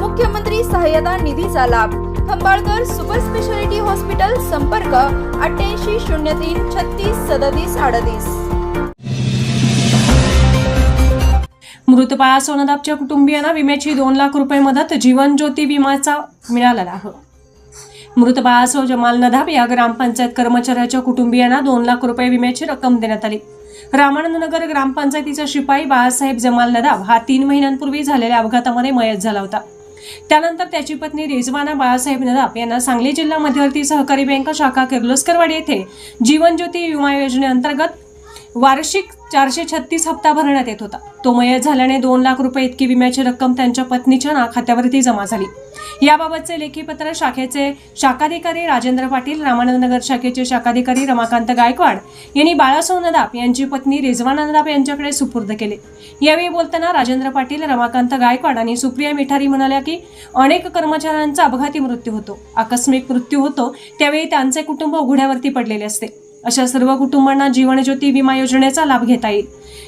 मुख्यमंत्री सहाय्यता निधीचा लाभ. खंबाळकर सुपर स्पेशालिटी हॉस्पिटल संपर्क अठ्ठ्याऐंशी शून्य तीन छत्तीस सदतीस अडतीस. मृत बाळा सोनदाबच्या कुटुंबियांना विम्याची दोन लाख रुपये मदत जीवन ज्योती विमाचा मिळालेला आहे मृत बाळासो जमाल नदाब या ग्रामपंचायत कर्मचाऱ्याच्या कुटुंबियांना दोन लाख रुपये विम्याची रक्कम देण्यात आली. रामानंदनगर ग्रामपंचायतीचा शिपाई बाळासाहेब जमाल नदाब हा तीन महिन्यांपूर्वी झालेल्या अपघातामध्ये मयत झाला होता. त्यानंतर त्याची पत्नी रिजवाना बाळासाहेब नदाब यांना सांगली जिल्हा मध्यवर्ती सहकारी बँक शाखा किर्लोस्करवाडी येथे जीवन ज्योती विमा योजनेअंतर्गत वार्षिक चारशे छत्तीस हप्ता भरण्यात येत होता. तो मयत झाल्याने दोन लाख रुपये इतकी विम्याची रक्कम त्यांच्या पत्नीच्या ना खात्यावरती जमा झाली. याबाबतचे लेखीपत्र शाखेचे शाखाधिकारी राजेंद्र पाटील रामानंदनगर शाखेचे शाखाधिकारी रमाकांत गायकवाड यांनी बाळासाहेब नदाप यांची पत्नी रिजवाना नदाप यांच्याकडे सुपूर्द केले. यावेळी बोलताना राजेंद्र पाटील रमाकांत गायकवाड आणि सुप्रिया मिठारी म्हणाल्या की अनेक कर्मचाऱ्यांचा अपघाती मृत्यू होतो. आकस्मिक मृत्यू होतो त्यावेळी त्यांचे कुटुंब उघड्यावरती पडलेले असते. अशा सर्व कुटुंबांना जीवन ज्योती विमा योजनेचा लाभ घेता येईल.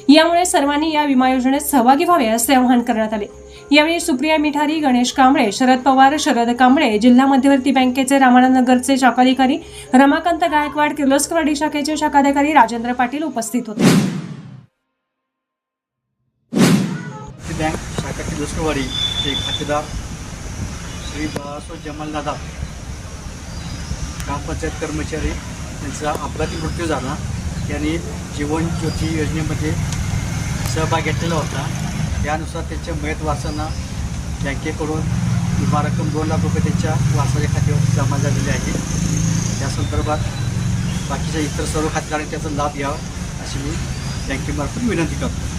यामुळे सर्वांनी या विमा योजनेत सहभागी व्हावे असे आवाहन करण्यात आले. यावेळी सुप्रिया मिठारी गणेश कांबळे शरद पवार शरद कांबळे जिल्हा मध्यवर्ती बँकेचे रामानंदनगरचे शाखाधिकारी रमाकांत गायकवाड किर्लोस्करवाडी शाखेचे शाखाधिकारी राजेंद्र पाटील उपस्थित होते. बँक शाखा किर्लोस्करवाडी चे खातेदार श्री बाळासो जमाल दादा ग्रामपंचायत कर्मचारी त्यांचा अपघाती मृत्यू झाला. त्यांनी जीवन ज्योती योजनेमध्ये सहभाग घेतलेला होता. त्यानुसार त्यांच्या मयत वासांना बँकेकडून विमा रक्कम दोन लाख रुपये त्यांच्या वासाच्या खात्यावर जमा झालेले आहे. त्या संदर्भात बाकीच्या इतर सर्व खातेदारांनी त्याचा लाभ घ्यावा अशी मी बँकेमार्फत विनंती करतो.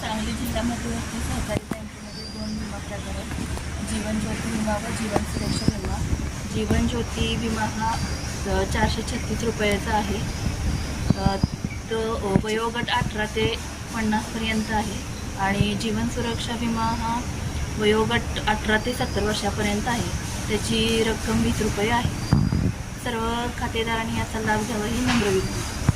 सांगली जिल्ह्यामध्ये सहकारी बँकेमध्ये दोन विमा प्रकार आहेत जीवन ज्योती विमा व जीवन सुरक्षा विमा. जीवन ज्योती विमा हा चारशे छत्तीस रुपयाचा आहे. तो वयोगट अठरा ते पन्नासपर्यंत आहे. आणि जीवन सुरक्षा विमा हा वयोगट अठरा ते सत्तर वर्षापर्यंत आहे. त्याची रक्कम वीस रुपये आहे. सर्व खातेदारांनी याचा लाभ घ्यावा ही नम्र विनंती.